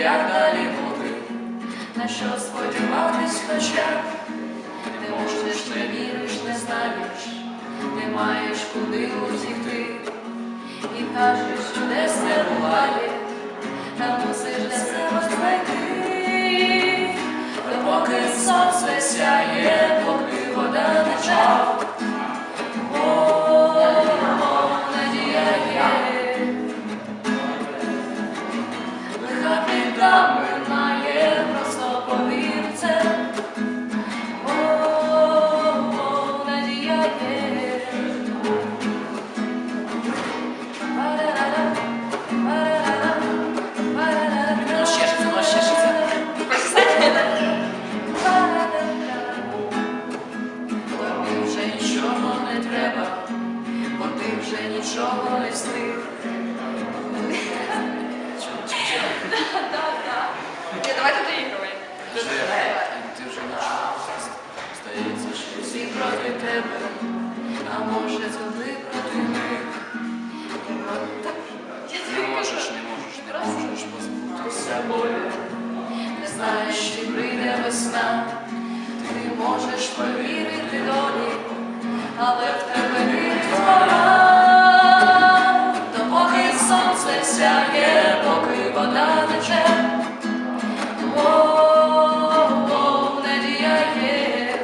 як далі бути, на що сподіватись, хоча не можеш, не віриш, не знаєш, не маєш куди утікти, і кажеш, що не нічого не встиг. Ні, давайте доігрувати. Ти вже нічого. Здається, що Всі проти тебе, а може то проти них. не можеш, не можеш, не можеш позбутися. Болю, не знаєш, чи прийде весна. Ти можеш повірити долі, але в тебе сяє, поки вода тече. О. О, надія є.